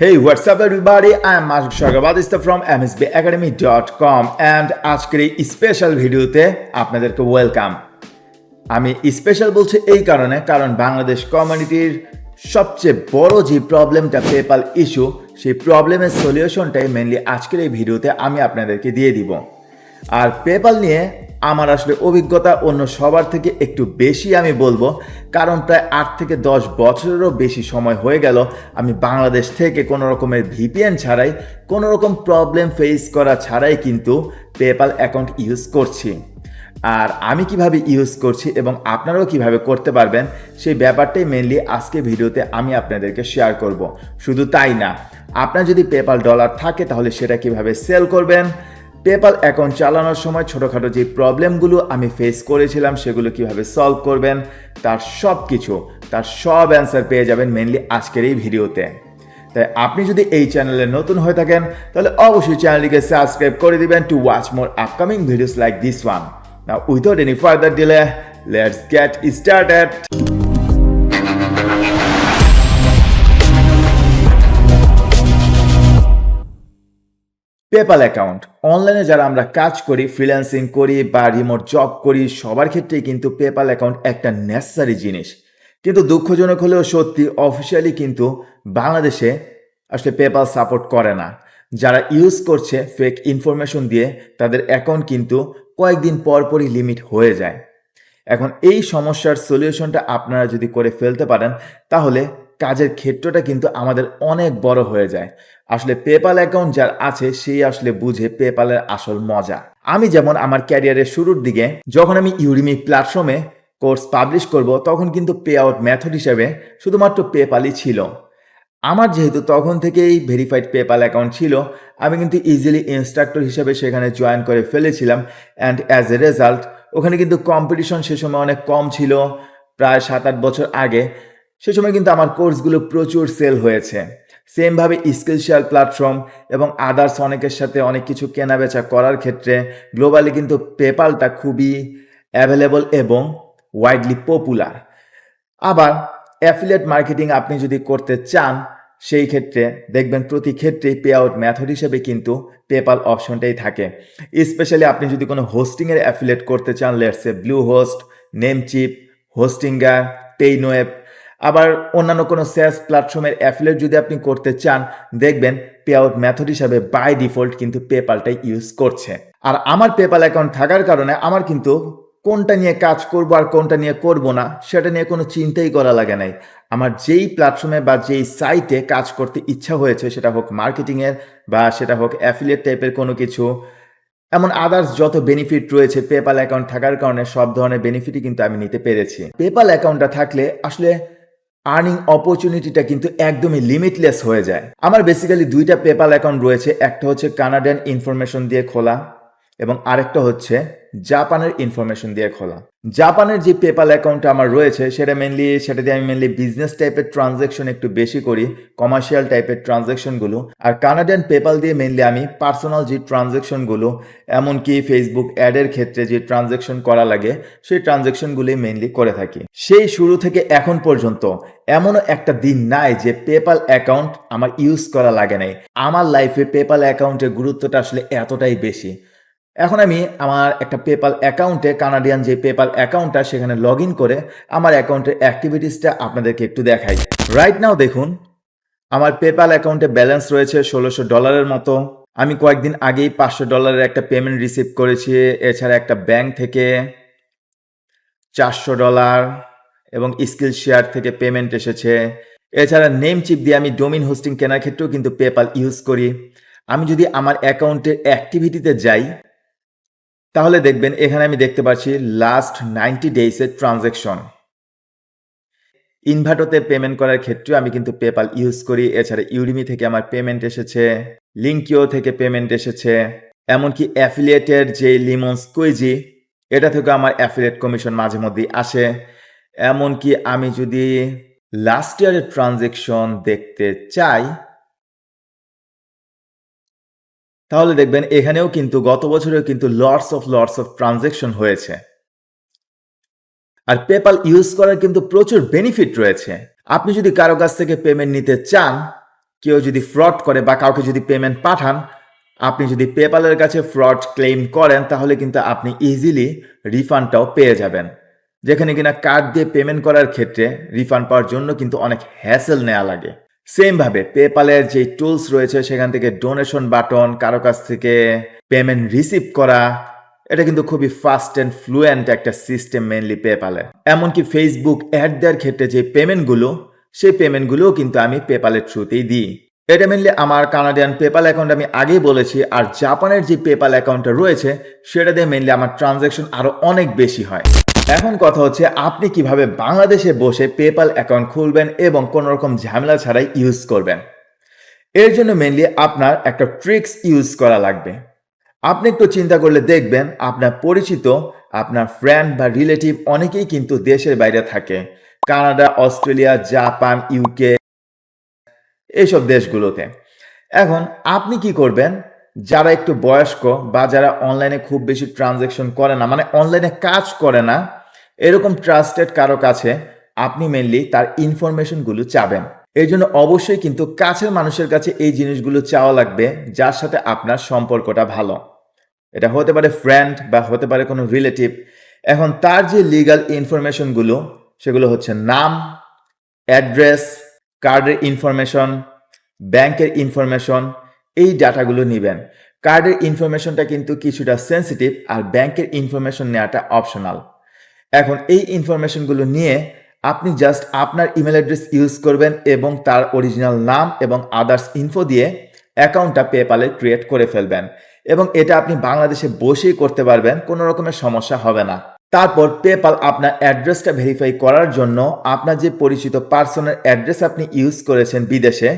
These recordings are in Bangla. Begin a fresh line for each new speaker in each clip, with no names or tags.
Hey, what's up everybody? I am Mashuk Shagabadista from msbacademy.com and আজকের এই স্পেশাল ভিডিওতে আপনাদেরকে ওয়েলকাম আমি স্পেশাল বলছি এই কারণে কারণ বাংলাদেশ কমিউনিটির সবচেয়ে বড় যে প্রবলেমটা পেপাল ইস্যু সেই প্রবলেমের সলিউশনটাই মেনলি আজকের এই ভিডিওতে আমি আপনাদেরকে দিয়ে দিব আর পেপাল নিয়ে আমার আসলে অভিজ্ঞতা অন্য সবার থেকে একটু বেশি আমি বলব, কারণ প্রায় আট থেকে দশ বছরেরও বেশি সময় হয়ে গেল আমি বাংলাদেশ থেকে কোনো রকমের ভিপিএন ছাড়াই, কোনো রকম প্রবলেম ফেস করা ছাড়াই কিন্তু পেপাল অ্যাকাউন্ট ইউজ করছি। আর আমি কীভাবে ইউজ করছি এবং আপনারাও কীভাবে করতে পারবেন, সেই ব্যাপারটাই মেনলি আজকে ভিডিওতে আমি আপনাদেরকে শেয়ার করব। শুধু তাই না, আপনার যদি পেপাল ডলার থাকে তাহলে সেটা কীভাবে সেল করবেন পেপাল অ্যাকাউন্ট চালানোর সময় ছোটোখাটো যে প্রবলেমগুলো আমি ফেস করেছিলাম, সেগুলো কীভাবে সলভ করবেন, তার সব কিছু তার সব অ্যান্সার পেয়ে যাবেন মেনলি আজকের এই ভিডিওতে। তাই আপনি যদি এই চ্যানেলে নতুন হয়ে থাকেন, তাহলে অবশ্যই চ্যানেলটিকে সাবস্ক্রাইব করে দিবেন to watch more upcoming videos like this one now without any further delay let's get started PayPal account অনলাইনে যারা আমরা কাজ করি ফ্রিল্যান্সিং করি বা রিমোট জব করি, সবার ক্ষেত্রেই কিন্তু পেপাল অ্যাকাউন্ট একটা নেসেসারি জিনিস। কিন্তু দুঃখজনক হলেও সত্যি অফিসিয়ালি কিন্তু বাংলাদেশে আসলে পেপাল সাপোর্ট করে না। যারা ইউজ করছে ফেক ইনফরমেশন দিয়ে, তাদের অ্যাকাউন্ট কিন্তু কয়েকদিন পর পরই লিমিট হয়ে যায়। এখন এই সমস্যার সলিউশনটা আপনারা যদি করে ফেলতে পারেন, তাহলে কাজের ক্ষেত্রটা কিন্তু আমাদের অনেক বড় হয়ে যায়। আসলে পেপাল অ্যাকাউন্ট যার আছে, সেই আসলে বুঝে পেপালের আসল মজা। আমি যেমন আমার ক্যারিয়ারের শুরুর দিকে যখন আমি ইউরিমি প্ল্যাটফর্মে কোর্স পাবলিশ করব, তখন কিন্তু পে আউট মেথড হিসেবে শুধুমাত্র পেপালই ছিল। আমার যেহেতু তখন থেকেই ভেরিফাইড পেপাল অ্যাকাউন্ট ছিল, আমি কিন্তু ইজিলি ইনস্ট্রাক্টর হিসেবে সেখানে জয়েন করে ফেলেছিলাম। অ্যান্ড অ্যাজ এ রেজাল্ট ওখানে কিন্তু কম্পিটিশন সে সময় অনেক কম ছিল। প্রায় সাত আট বছর আগে সে সময় কিন্তু আমার কোর্সগুলো প্রচুর সেল হয়েছে। সেমভাবে স্কিল শেয়ার প্ল্যাটফর্ম এবং আদার্স অনেকের সাথে অনেক কিছু কেনাবেচা করার ক্ষেত্রে গ্লোবালি কিন্তু পেপালটা খুবই অ্যাভেলেবল এবং ওয়াইডলি পপুলার আবার অ্যাফিলিয়েট মার্কেটিং আপনি যদি করতে চান, সেই ক্ষেত্রে দেখবেন প্রতি ক্ষেত্রেই পে আউট মেথড হিসেবে কিন্তু পেপাল অপশনটাই থাকে। স্পেশালি আপনি যদি কোনো হোস্টিংয়ের অ্যাফিলিয়েট করতে চান let's say Bluehost Namecheap Hostinger পেইনোয়েব আবার অন্যান্য কোনো সেলস প্ল্যাটফর্মের অ্যাফিলিয়েট যদি আপনি করতে চান, দেখবেন পে আউট মেথড হিসাবে বাই ডিফল্ট কিন্তু পেপালটাই ইউজ করছে। আর আমার পেপাল অ্যাকাউন্ট থাকার কারণে আমার কিন্তু কোনটা নিয়ে কাজ করব আর কোনটা নিয়ে করব না, সেটা নিয়ে কোনো চিন্তাই করা লাগে নাই। আমার যেই প্ল্যাটফর্মে বা যেই সাইটে কাজ করতে ইচ্ছা হয়েছে, সেটা হোক মার্কেটিংয়ের বা সেটা হোক অ্যাফিলিয়েট টাইপের কোনো কিছু, এমন আদার্স যত বেনিফিট রয়েছে পেপাল অ্যাকাউন্ট থাকার কারণে সব ধরনের বেনিফিটই কিন্তু আমি নিতে পেরেছি। পেপাল অ্যাকাউন্টটা থাকলে আসলে আর্নিং অপরচুনিটিটা কিন্তু একদমই লিমিটলেস হয়ে যায়। আমার বেসিক্যালি দুইটা পেপাল অ্যাকাউন্ট রয়েছে, একটা হচ্ছে কানাডিয়ান ইনফরমেশন দিয়ে খোলা এবং আরেকটা হচ্ছে জাপানের ইনফরমেশন দিয়ে খোলা। জাপানের যে পেপাল অ্যাকাউন্টটা আমার রয়েছে, সেটা মেনলি সেটা দিয়ে আমি মেনলি বিজনেস টাইপের ট্রানজ্যাকশন একটু বেশি করি কমার্শিয়াল টাইপের ট্রানজ্যাকশনগুলো আর কানাডিয়ান পেপাল দিয়ে মেনলি আমি পার্সোনাল যে ট্রানজ্যাকশনগুলো এমনকি ফেসবুক অ্যাডের ক্ষেত্রে যে ট্রানজ্যাকশন করা লাগে, সেই ট্রানজ্যাকশনগুলি মেনলি করে থাকি। সেই শুরু থেকে এখন পর্যন্ত এমনও একটা দিন নাই যে পেপাল অ্যাকাউন্ট আমার ইউজ করা লাগে নাই। আমার লাইফে পেপাল অ্যাকাউন্টের গুরুত্বটা আসলে এতটাই বেশি। এখন আমি আমার একটা পেপাল অ্যাকাউন্টে কানাডিয়ান যে পেপাল অ্যাকাউন্টটা সেখানে লগ করে আমার অ্যাকাউন্টের অ্যাক্টিভিটিসটা আপনাদেরকে একটু দেখাই। রাইট নাও দেখুন, আমার পেপাল অ্যাকাউন্টে ব্যালেন্স রয়েছে ষোলোশো ডলারের মতো। আমি কয়েকদিন আগেই পাঁচশো ডলারের একটা পেমেন্ট রিসিভ করেছি, এছাড়া একটা ব্যাংক থেকে চারশো ডলার এবং স্কিল শেয়ার থেকে পেমেন্ট এসেছে। এছাড়া নেম চিপ দিয়ে আমি ডোমিন হোস্টিং কেনার ক্ষেত্রেও কিন্তু পেপাল ইউজ করি। আমি যদি আমার অ্যাকাউন্টের অ্যাক্টিভিটিতে যাই তাহলে দেখবেন এখানে আমি দেখতে পাচ্ছি লাস্ট নাইনটি ডেইসের ট্রানজ্যাকশন ইনভার্টোতে পেমেন্ট করার ক্ষেত্রেও আমি কিন্তু পেপাল ইউজ করি, এছাড়া ইউরিমি থেকে আমার পেমেন্ট এসেছে লিঙ্কিও থেকে পেমেন্ট এসেছে, এমনকি অ্যাফিলিয়েটের যে লিমন স্কুইজি এটা থেকে আমার অ্যাফিলিয়েট কমিশন মাঝে মধ্যেই আসে। এমনকি আমি যদি লাস্ট ইয়ারের ট্রানজেকশন দেখতে চাই তাহলে দেখবেন এখানেও কিন্তু গত বছরেও কিন্তু lots of lots of transaction হয়েছে। আর পেপাল ইউজ করার কিন্তু প্রচুর বেনিফিট রয়েছে। আপনি যদি কারও কাছ থেকে পেমেন্ট নিতে চান, কেউ যদি ফ্রড করে বা কাউকে যদি পেমেন্ট পাঠান, আপনি যদি পেপালের কাছে ফ্রড ক্লেম করেন, তাহলে কিন্তু আপনি ইজিলি রিফান্ডটাও পেয়ে যাবেন। যেখানে কিনা কার্ড দিয়ে পেমেন্ট করার ক্ষেত্রে রিফান্ড পাওয়ার জন্য কিন্তু অনেক হ্যাসেল নেওয়া লাগে। সেমভাবে পেপালের যে টুলস রয়েছে, সেখান থেকে ডোনেশন বাটন কারও কাছ থেকে পেমেন্ট রিসিভ করা, এটা কিন্তু খুবই ফাস্ট অ্যান্ড ফ্লুয়েন্ট একটা সিস্টেম মেনলি পেপালে এমনকি ফেসবুক অ্যাড দেওয়ার ক্ষেত্রে যে পেমেন্টগুলো সেই পেমেন্টগুলোও কিন্তু আমি পেপালের থ্রুতেই দিই। এটা মেনলি আমার কানাডিয়ান পেপাল অ্যাকাউন্ট আমি আগেই বলেছি, আর জাপানের যে পেপাল অ্যাকাউন্টটা রয়েছে, সেটা দিয়ে মেনলি আমার ট্রানজ্যাকশন আরও অনেক বেশি হয়। এখন কথা হচ্ছে আপনি কীভাবে বাংলাদেশে বসে পেপাল অ্যাকাউন্ট খুলবেন এবং কোনো রকম ঝামেলা ছাড়াই ইউজ করবেন। এর জন্য মেনলি আপনার একটা ট্রিক্স ইউজ করা লাগবে। আপনি একটু চিন্তা করলে দেখবেন আপনার পরিচিত, আপনার ফ্রেন্ড বা রিলেটিভ অনেকেই কিন্তু দেশের বাইরে থাকে। কানাডা, অস্ট্রেলিয়া, জাপান ইউকে এইসব দেশগুলোতে। এখন আপনি কি করবেন? যারা একটু বয়স্ক বা যারা অনলাইনে খুব বেশি ট্রানজ্যাকশন করে না মানে অনলাইনে কাজ করে না এরকম ট্রাস্টেড কারও কাছে আপনি মেনলি তার ইনফরমেশনগুলো চাবেন। এই জন্য অবশ্যই কিন্তু কাছের মানুষের কাছে এই জিনিসগুলো চাওয়া লাগবে, যার সাথে আপনার সম্পর্কটা ভালো। এটা হতে পারে ফ্রেন্ড বা হতে পারে কোনো রিলেটিভ এখন তার যে লিগাল ইনফরমেশনগুলো সেগুলো হচ্ছে নাম অ্যাড্রেস কার্ডের ইনফরমেশন ব্যাংকের ইনফরমেশন এই ডাটাগুলো নেবেন। কার্ডের ইনফরমেশনটা কিন্তু কিছুটা সেন্সিটিভ আর ব্যাংকের ইনফরমেশন নেওয়াটা অপশনাল এখন এই ইনফরমেশনগুলো নিয়ে আপনি জাস্ট আপনার ইমেল অ্যাড্রেস ইউজ করবেন এবং তার অরিজিনাল নাম এবং আদার্স ইনফো দিয়ে অ্যাকাউন্টটা পেপালে ক্রিয়েট করে ফেলবেন। এবং এটা আপনি বাংলাদেশে বসেই করতে পারবেন, কোনো রকমের সমস্যা হবে না। তারপর পেপাল আপনার অ্যাড্রেসটা ভেরিফাই করার জন্য আপনার যে পরিচিত পার্সনের অ্যাড্রেস আপনি ইউজ করেছেন বিদেশে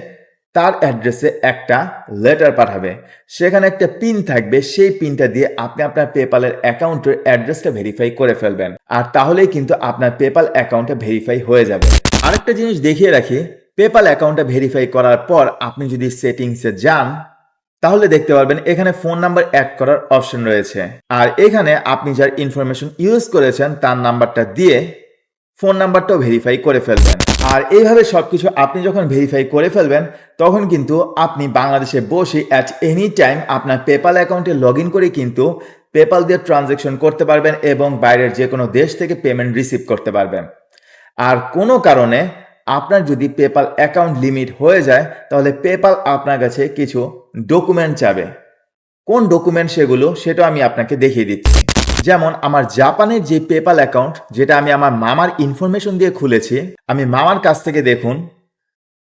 তার অ্যাড্রেসে একটা লেটার পাঠাবে। সেখানে একটা পিন থাকবে। সেই পিনটা দিয়ে আপনি আপনার পেপালের অ্যাকাউন্টের অ্যাড্রেসটা ভেরিফাই করে ফেলবেন। আর তাহলেই কিন্তু আপনার পেপাল অ্যাকাউন্টটা ভেরিফাই হয়ে যাবে। আরেকটা জিনিস দেখিয়ে রাখি পেপাল অ্যাকাউন্টটা ভেরিফাই করার পর আপনি যদি সেটিংসে যান, তাহলে দেখতে পারবেন এখানে ফোন নাম্বার অ্যাড করার অপশন রয়েছে। আর এখানে আপনি যার ইনফরমেশন ইউজ করেছেন, তার নাম্বারটা দিয়ে ফোন নাম্বারটাও ভেরিফাই করে ফেলবেন। আর এইভাবে সবকিছু আপনি যখন ভেরিফাই করে ফেলবেন, তখন কিন্তু আপনি বাংলাদেশে বসে অ্যাট এনি টাইম আপনার পেপাল অ্যাকাউন্টে লগ ইন করে কিন্তু পেপাল দিয়ে ট্রানজ্যাকশন করতে পারবেন এবং বাইরের যে কোনো দেশ থেকে পেমেন্ট রিসিভ করতে পারবেন। আর কোনো কারণে আপনার যদি পেপাল অ্যাকাউন্ট লিমিট হয়ে যায়, তাহলে পেপাল আপনার কাছে কিছু ডকুমেন্ট চাবে। কোন ডকুমেন্ট সেগুলো, সেটা আমি আপনাকে দেখিয়ে দিচ্ছি। যেমন আমার জাপানের যে পেপাল অ্যাকাউন্ট যেটা আমি আমার মামার ইনফরমেশন দিয়ে খুলেছি, আমি মামার কাছ থেকে দেখুন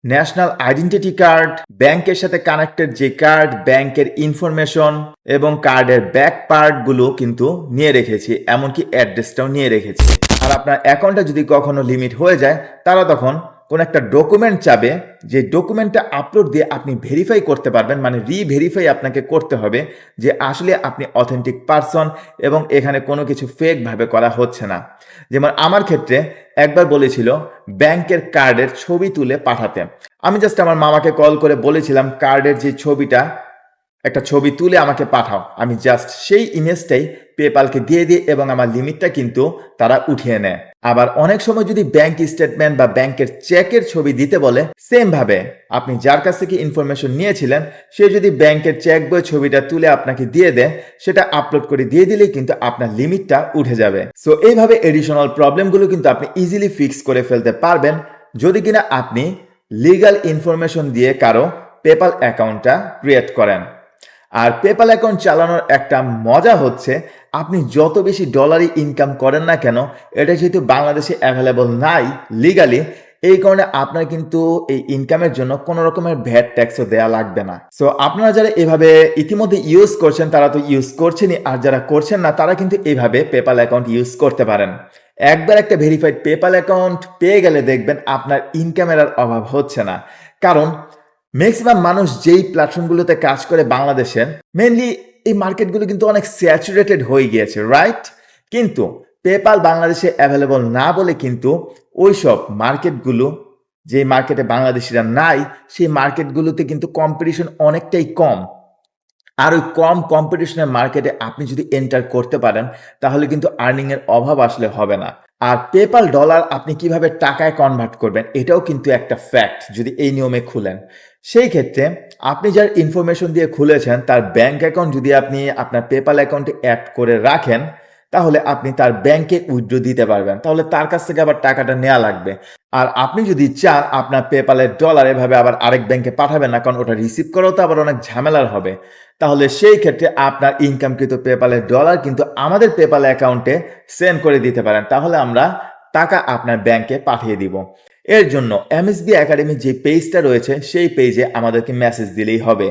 ন্যাশনাল আইডেন্টিটি কার্ড ব্যাংকের সাথে কানেক্টেড যে কার্ড ব্যাংকের ইনফরমেশন এবং কার্ডের ব্যাক পার্টগুলো কিন্তু নিয়ে রেখেছি, এমনকি অ্যাড্রেসটাও নিয়ে রেখেছি। আর আপনার অ্যাকাউন্টটা যদি কখনো লিমিট হয়ে যায়, তারা তখন কোন একটা ডকুমেন্ট চাবে, যে ডকুমেন্টটা আপলোড দিয়ে আপনি ভেরিফাই করতে পারবেন মানে রিভেরিফাই আপনাকে করতে হবে যে আসলে আপনি অথেন্টিক পারসন এবং এখানে কোনো কিছু ফেকভাবে করা হচ্ছে না। যেমন আমার ক্ষেত্রে একবার বলেছিল, ব্যাংকের কার্ডের ছবি তুলে পাঠাতে। আমি জাস্ট আমার মামাকে কল করে বলেছিলাম কার্ডের যে ছবিটা একটা ছবি তুলে আমাকে পাঠাও। আমি জাস্ট সেই ইমেজটাই পেপালকে দিয়ে দিই এবং আমার লিমিটটা কিন্তু তারা উঠিয়ে নেয়। আবার অনেক সময় যদি ব্যাংক স্টেটমেন্ট বা ব্যাংকের চেকের ছবি দিতে বলে সেম ভাবে। আপনি যার কাছ থেকে ইনফরমেশন নিয়েছিলেন, সে যদি ব্যাংকের চেক বই ছবিটা তুলে আপনাকে দিয়ে দেয়, সেটা আপলোড করে দিয়ে দিলেই কিন্তু আপনার লিমিটটা উঠে যাবে। সো এইভাবে এডিশনাল প্রবলেমগুলো কিন্তু আপনি ইজিলি ফিক্স করে ফেলতে পারবেন। যদি কিনা আপনি লিগাল ইনফরমেশন দিয়ে কারও পেপাল অ্যাকাউন্টটা ক্রিয়েট করেন। আর পেপাল অ্যাকাউন্ট চালানোর একটা মজা হচ্ছে, আপনি যত বেশি ডলারই ইনকাম করেন না কেন, এটা যেহেতু বাংলাদেশে অ্যাভেলেবল নাই লিগালি এই কারণে আপনার কিন্তু এই ইনকামের জন্য কোনো রকমের ভ্যাট ট্যাক্সও দেওয়া লাগবে না। সো আপনারা যারা এভাবে ইতিমধ্যে ইউজ করছেন, তারা তো ইউজ করছেনই, আর যারা করছেন না, তারা কিন্তু এইভাবে পেপাল অ্যাকাউন্ট ইউজ করতে পারেন। একবার একটা ভেরিফাইড পেপাল অ্যাকাউন্ট পেয়ে গেলে দেখবেন আপনার ইনকামের আর অভাব হচ্ছে না। কারণ ম্যাক্সিমাম মানুষ যেই প্ল্যাটফর্মগুলোতে কাজ করে বাংলাদেশের মেনলি এই মার্কেটগুলো কিন্তু অনেক স্যাচুরেটেড হয়ে গিয়েছে রাইট কিন্তু পেপাল বাংলাদেশে অ্যাভেলেবল না বলে কিন্তু ওইসব মার্কেটগুলো যে মার্কেটে বাংলাদেশিরা নাই, সেই মার্কেটগুলোতে কিন্তু কম্পিটিশন অনেকটাই কম। আর ওই কম কম্পিটিশনের মার্কেটে আপনি যদি এন্টার করতে পারেন, তাহলে কিন্তু আর্নিং এর অভাব আসলে হবে না। আর পেপাল ডলার আপনি কীভাবে টাকায় কনভার্ট করবেন, এটাও কিন্তু একটা ফ্যাক্ট যদি এই নিয়মে খুলেন। সেই ক্ষেত্রে আপনি যার ইনফরমেশন দিয়ে খুলেছেন, তার ব্যাংক অ্যাকাউন্ট যদি আপনি আপনার পেপাল অ্যাকাউন্টে অ্যাড করে রাখেন, তাহলে আপনি তার ব্যাংকে উইথড্র দিতে পারবেন। তাহলে তার কাছ থেকে আবার টাকাটা নেওয়া লাগবে। আর আপনি যদি চান আপনার পেপালের ডলার এভাবে আবার আরেক ব্যাংকে পাঠাবেন না, কারণ ওটা রিসিভ করাও তো আবার অনেক ঝামেলার হবে। তাহলে সেই ক্ষেত্রে আপনার ইনকামকৃত পেপালের ডলার কিন্তু আমাদের পেপাল অ্যাকাউন্টে সেন্ড করে দিতে পারেন। তাহলে আমরা টাকা আপনার ব্যাংকে পাঠিয়ে দিব। এর জন্য এমএসবি একাডেমির যে পেজটা রয়েছে, সেই পেজে আমাদেরকে মেসেজ দিলেই হবে।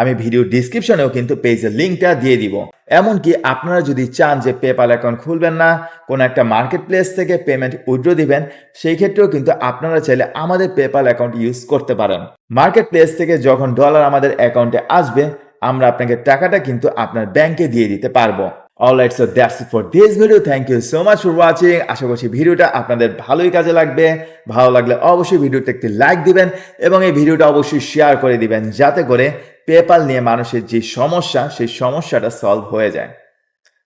আমি ভিডিও ডিসক্রিপশনেও কিন্তু পেজের লিঙ্কটা দিয়ে দিব। এমনকি আপনারা যদি চান যে পেপাল অ্যাকাউন্ট খুলবেন না, কোনো একটা মার্কেট প্লেস থেকে পেমেন্ট উইথড্র দিবেন, সেই ক্ষেত্রেও কিন্তু আপনারা চাইলে আমাদের পেপাল অ্যাকাউন্ট ইউজ করতে পারেন। মার্কেট প্লেস থেকে যখন ডলার আমাদের অ্যাকাউন্টে আসবে, আমরা আপনাকে টাকাটা কিন্তু আপনার ব্যাংকে দিয়ে দিতে পারব। Alright so that's for this video thank you so much for watching আশা করছি ভিডিওটা আপনাদের ভালোই কাজে লাগবে। ভালো লাগলে অবশ্যই ভিডিওতে একটি লাইক দিবেন এবং এই ভিডিওটা অবশ্যই শেয়ার করে দিবেন যাতে করে পেপাল নিয়ে মানুষের যে সমস্যা, সেই সমস্যাটা সলভ হয়ে যায়।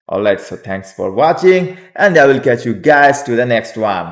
Alright so thanks for watching and I will catch you guys to the next one